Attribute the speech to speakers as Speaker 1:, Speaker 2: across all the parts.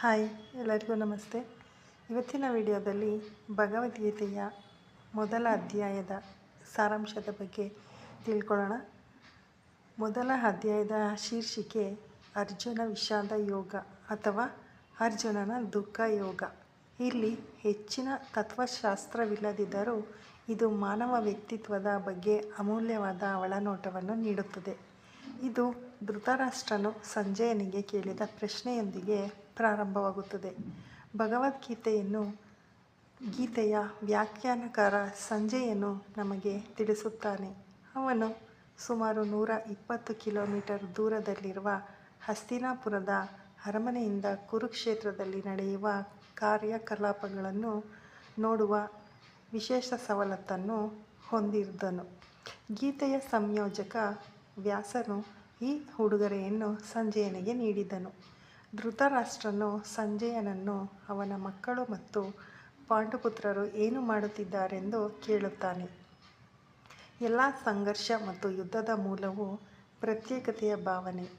Speaker 1: Hi, ಎಲ್ಲರಿಗೂ ನಮಸ್ತೆ. ಇವತ್ತಿನ ವಿಡಿಯೋದಲ್ಲಿ ಭಗವದ್ಗೀತೆಯ ಮೊದಲ ಅಧ್ಯಾಯದ ಸಾರಾಂಶದ ಬಗ್ಗೆ ತಿಳ್ಕೊಳ್ಳೋಣ. ಮೊದಲ ಅಧ್ಯಾಯದ ಶೀರ್ಷಿಕೆ ಅರ್ಜುನ ವಿಷಾದ ಯೋಗ ಅಥವಾ ಅರ್ಜುನನ ದುಃಖ ಯೋಗ. ಇಲ್ಲಿ ಹೆಚ್ಚಿನ ತತ್ವಶಾಸ್ತ್ರವಿಲ್ಲದಿದ್ದರೂ ಇದು ಮಾನವ ವ್ಯಕ್ತಿತ್ವದ ಬಗ್ಗೆ ಅಮೂಲ್ಯವಾದ ಒಳನೋಟವನ್ನು ನೀಡುತ್ತದೆ. ಇದು ಧೃತರಾಷ್ಟ್ರನು ಸಂಜಯನಿಗೆ ಕೇಳಿದ ಪ್ರಶ್ನೆಯೊಂದಿಗೆ ಪ್ರಾರಂಭವಾಗುತ್ತದೆ. ಭಗವದ್ಗೀತೆಯನ್ನು ಗೀತೆಯ ವ್ಯಾಖ್ಯಾನಕಾರ ಸಂಜೆಯನ್ನು ನಮಗೆ ತಿಳಿಸುತ್ತಾನೆ. ಅವನು ಸುಮಾರು ನೂರ ಇಪ್ಪತ್ತು ಕಿಲೋಮೀಟರ್ ದೂರದಲ್ಲಿರುವ ಹಸ್ತಿನಾಪುರದ ಅರಮನೆಯಿಂದ ಕುರುಕ್ಷೇತ್ರದಲ್ಲಿ ನಡೆಯುವ ಕಾರ್ಯಕಲಾಪಗಳನ್ನು ನೋಡುವ ವಿಶೇಷ ಸವಲತ್ತನ್ನು ಹೊಂದಿದ್ದನು ಗೀತೆಯ ಸಂಯೋಜಕ ವ್ಯಾಸನು ಈ ಉಡುಗೊರೆಯನ್ನು ಸಂಜಯನಿಗೆ ನೀಡಿದನು. ಧೃತರಾಷ್ಟ್ರನು ಸಂಜಯನನ್ನು ಅವನ ಮಕ್ಕಳು ಮತ್ತು ಪಾಂಡುಪುತ್ರರು ಏನು ಮಾಡುತ್ತಿದ್ದಾರೆಂದು ಕೇಳುತ್ತಾನೆ. ಎಲ್ಲ ಸಂಘರ್ಷ ಮತ್ತು ಯುದ್ಧದ ಮೂಲವು ಪ್ರತ್ಯೇಕತೆಯ ಭಾವನೆ.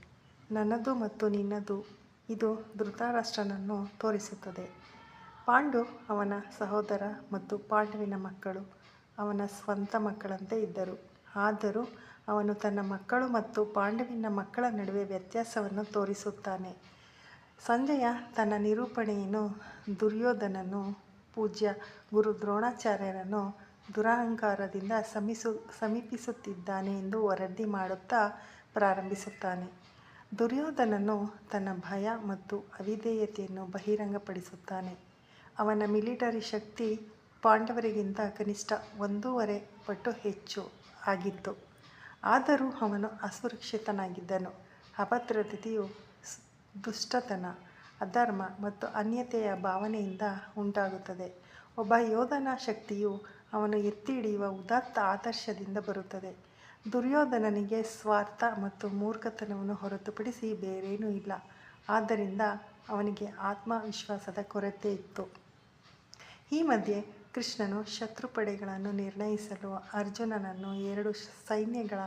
Speaker 1: ನನ್ನದು ಮತ್ತು ನಿನ್ನದು, ಇದು ಧೃತರಾಷ್ಟ್ರನನ್ನು ತೋರಿಸುತ್ತದೆ. ಪಾಂಡು ಅವನ ಸಹೋದರ ಮತ್ತು ಪಾಂಡುವಿನ ಮಕ್ಕಳು ಅವನ ಸ್ವಂತ ಮಕ್ಕಳಂತೆ ಇದ್ದರು. ಆದರೂ ಅವನು ತನ್ನ ಮಕ್ಕಳು ಮತ್ತು ಪಾಂಡುವಿನ ಮಕ್ಕಳ ನಡುವೆ ವ್ಯತ್ಯಾಸವನ್ನು ತೋರಿಸುತ್ತಾನೆ. ಸಂಜಯ ತನ್ನ ನಿರೂಪಣೆಯನ್ನು, ದುರ್ಯೋಧನನು ಪೂಜ್ಯ ಗುರು ದ್ರೋಣಾಚಾರ್ಯರನ್ನು ದುರಹಂಕಾರದಿಂದ ಸಮಿಸು, ಸಮೀಪಿಸುತ್ತಿದ್ದಾನೆ ಎಂದು ವರದಿ ಮಾಡುತ್ತಾ ಪ್ರಾರಂಭಿಸುತ್ತಾನೆ. ದುರ್ಯೋಧನನು ತನ್ನ ಭಯ ಮತ್ತು ಅವಿಧೇಯತೆಯನ್ನು ಬಹಿರಂಗಪಡಿಸುತ್ತಾನೆ. ಅವನ ಮಿಲಿಟರಿ ಶಕ್ತಿ ಪಾಂಡವರಿಗಿಂತ ಕನಿಷ್ಠ ಒಂದೂವರೆ ಪಟ್ಟು ಹೆಚ್ಚು ಆಗಿತ್ತು. ಆದರೂ ಅವನು ಅಸುರಕ್ಷಿತನಾಗಿದ್ದನು. ಅಭದ್ರತೆಯು ದುಷ್ಟತನ, ಅಧರ್ಮ ಮತ್ತು ಅನ್ಯತೆಯ ಭಾವನೆಯಿಂದ ಉಂಟಾಗುತ್ತದೆ. ಒಬ್ಬ ಯೋಧನ ಶಕ್ತಿಯು ಅವನು ಎತ್ತಿ ಹಿಡಿಯುವ ಉದಾತ್ತ ಆದರ್ಶದಿಂದ ಬರುತ್ತದೆ. ದುರ್ಯೋಧನನಿಗೆ ಸ್ವಾರ್ಥ ಮತ್ತು ಮೂರ್ಖತನವನ್ನು ಹೊರತುಪಡಿಸಿ ಬೇರೇನೂ ಇಲ್ಲ. ಆದ್ದರಿಂದ ಅವನಿಗೆ ಆತ್ಮವಿಶ್ವಾಸದ ಕೊರತೆ ಇತ್ತು. ಈ ಮಧ್ಯೆ ಕೃಷ್ಣನು ಶತ್ರುಪಡೆಗಳನ್ನು ನಿರ್ಣಯಿಸಲು ಅರ್ಜುನನನ್ನು ಎರಡು ಸೈನ್ಯಗಳ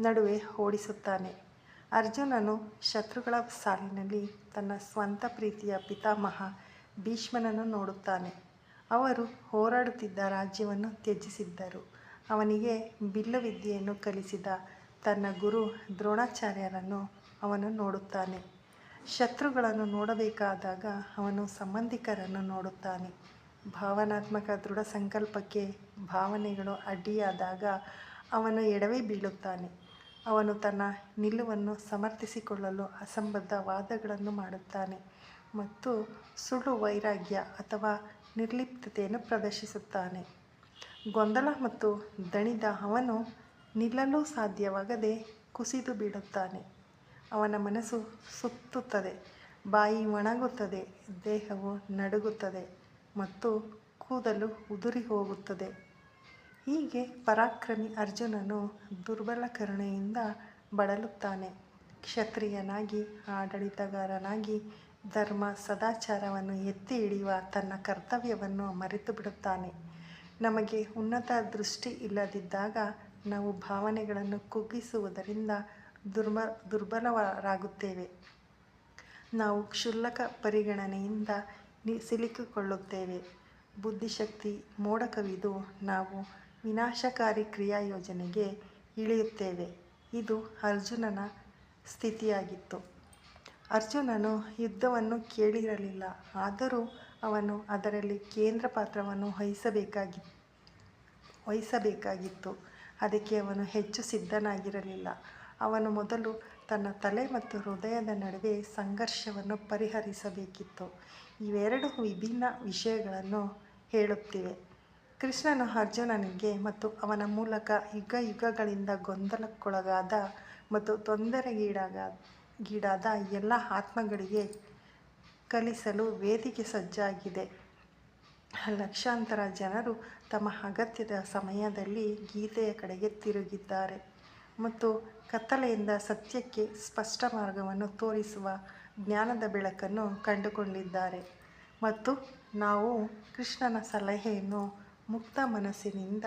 Speaker 1: ನಡುವೆ ಓಡಿಸುತ್ತಾನೆ. ಅರ್ಜುನನು ಶತ್ರುಗಳ ಸಾಲಿನಲ್ಲಿ ತನ್ನ ಸ್ವಂತ ಪ್ರೀತಿಯ ಪಿತಾಮಹ ಭೀಷ್ಮನನ್ನು ನೋಡುತ್ತಾನೆ. ಅವರು ಹೋರಾಡುತ್ತಿದ್ದ ರಾಜ್ಯವನ್ನು ತ್ಯಜಿಸಿದ್ದರು. ಅವನಿಗೆ ಬಿಲ್ಲುವಿದ್ಯೆಯನ್ನು ಕಲಿಸಿದ ತನ್ನ ಗುರು ದ್ರೋಣಾಚಾರ್ಯರನ್ನು ಅವನು ನೋಡುತ್ತಾನೆ. ಶತ್ರುಗಳನ್ನು ನೋಡಬೇಕಾದಾಗ ಅವನು ಸಂಬಂಧಿಕರನ್ನು ನೋಡುತ್ತಾನೆ. ಭಾವನಾತ್ಮಕ ದೃಢ ಸಂಕಲ್ಪಕ್ಕೆ ಭಾವನೆಗಳು ಅಡ್ಡಿಯಾದಾಗ ಅವನು ಎಡವೇ ಬೀಳುತ್ತಾನೆ. ಅವನು ತನ್ನ ನಿಲುವನ್ನು ಸಮರ್ಥಿಸಿಕೊಳ್ಳಲು ಅಸಂಬದ್ಧ ವಾದಗಳನ್ನು ಮಾಡುತ್ತಾನೆ ಮತ್ತು ಸುಳ್ಳು ವೈರಾಗ್ಯ ಅಥವಾ ನಿರ್ಲಿಪ್ತತೆಯನ್ನು ಪ್ರದರ್ಶಿಸುತ್ತಾನೆ. ಗೊಂದಲ ಮತ್ತು ದಣಿದ ಅವನು ನಿಲ್ಲಲು ಸಾಧ್ಯವಾಗದೆ ಕುಸಿದು ಬೀಳುತ್ತಾನೆ. ಅವನ ಮನಸ್ಸು ಸುತ್ತುತ್ತದೆ, ಬಾಯಿ ಒಣಗುತ್ತದೆ, ದೇಹವು ನಡುಗುತ್ತದೆ ಮತ್ತು ಕೂದಲು ಉದುರಿ ಹೋಗುತ್ತದೆ. ಹೀಗೆ ಪರಾಕ್ರಮಿ ಅರ್ಜುನನು ದುರ್ಬಲ ಕರುಣೆಯಿಂದ ಬಳಲುತ್ತಾನೆ. ಕ್ಷತ್ರಿಯನಾಗಿ, ಆಡಳಿತಗಾರನಾಗಿ ಧರ್ಮ ಸದಾಚಾರವನ್ನು ಎತ್ತಿ ಹಿಡಿಯುವ ತನ್ನ ಕರ್ತವ್ಯವನ್ನು ಮರೆತು ಬಿಡುತ್ತಾನೆ. ನಮಗೆ ಉನ್ನತ ದೃಷ್ಟಿ ಇಲ್ಲದಿದ್ದಾಗ ನಾವು ಭಾವನೆಗಳನ್ನು ಕುಗ್ಗಿಸುವುದರಿಂದ ದುರ್ಮ, ದುರ್ಬಲರಾಗುತ್ತೇವೆ. ನಾವು ಕ್ಷುಲ್ಲಕ ಪರಿಗಣನೆಯಿಂದ ಸಿಲುಕಿಕೊಳ್ಳುತ್ತೇವೆ. ಬುದ್ಧಿಶಕ್ತಿ ಮೋಡ ಕವಿದು ನಾವು ವಿನಾಶಕಾರಿ ಕ್ರಿಯಾಯೋಜನೆಗೆ ಇಳಿಯುತ್ತೇವೆ. ಇದು ಅರ್ಜುನನ ಸ್ಥಿತಿಯಾಗಿತ್ತು. ಅರ್ಜುನನು ಯುದ್ಧವನ್ನು ಕೇಳಿರಲಿಲ್ಲ. ಆದರೂ ಅವನು ಅದರಲ್ಲಿ ಕೇಂದ್ರ ಪಾತ್ರವನ್ನು ವಹಿಸಬೇಕಾಗಿ ವಹಿಸಬೇಕಾಗಿತ್ತು. ಅದಕ್ಕೆ ಅವನು ಹೆಚ್ಚು ಸಿದ್ಧನಾಗಿರಲಿಲ್ಲ. ಅವನು ಮೊದಲು ತನ್ನ ತಲೆ ಮತ್ತು ಹೃದಯದ ನಡುವೆ ಸಂಘರ್ಷವನ್ನು ಪರಿಹರಿಸಬೇಕಿತ್ತು. ಇವೆರಡು ವಿಭಿನ್ನ ವಿಷಯಗಳನ್ನು ಹೇಳುತ್ತಿವೆ. ಕೃಷ್ಣನು ಅರ್ಜುನನಿಗೆ ಮತ್ತು ಅವನ ಮೂಲಕ ಯುಗ ಯುಗಗಳಿಂದ ಗೊಂದಲಕ್ಕೊಳಗಾದ ಮತ್ತು ತೊಂದರೆಗೀಡಾಗ ಗೀಡಾದ ಎಲ್ಲ ಆತ್ಮಗಳಿಗೆ ಕಲಿಸಲು ವೇದಿಕೆ ಸಜ್ಜಾಗಿದೆ. ಲಕ್ಷಾಂತರ ಜನರು ತಮ್ಮ ಅಗತ್ಯದ ಸಮಯದಲ್ಲಿ ಗೀತೆಯ ಕಡೆಗೆ ತಿರುಗಿದ್ದಾರೆ ಮತ್ತು ಕತ್ತಲೆಯಿಂದ ಸತ್ಯಕ್ಕೆ ಸ್ಪಷ್ಟ ಮಾರ್ಗವನ್ನು ತೋರಿಸುವ ಜ್ಞಾನದ ಬೆಳಕನ್ನು ಕಂಡುಕೊಂಡಿದ್ದಾರೆ. ಮತ್ತು ನಾವು ಕೃಷ್ಣನ ಸಲಹೆಯನ್ನು ಮುಕ್ತ ಮನಸ್ಸಿನಿಂದ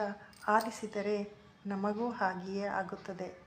Speaker 1: ಆಲಿಸಿದರೆ ನಮಗೂ ಹಾಗೆಯೇ ಆಗುತ್ತದೆ.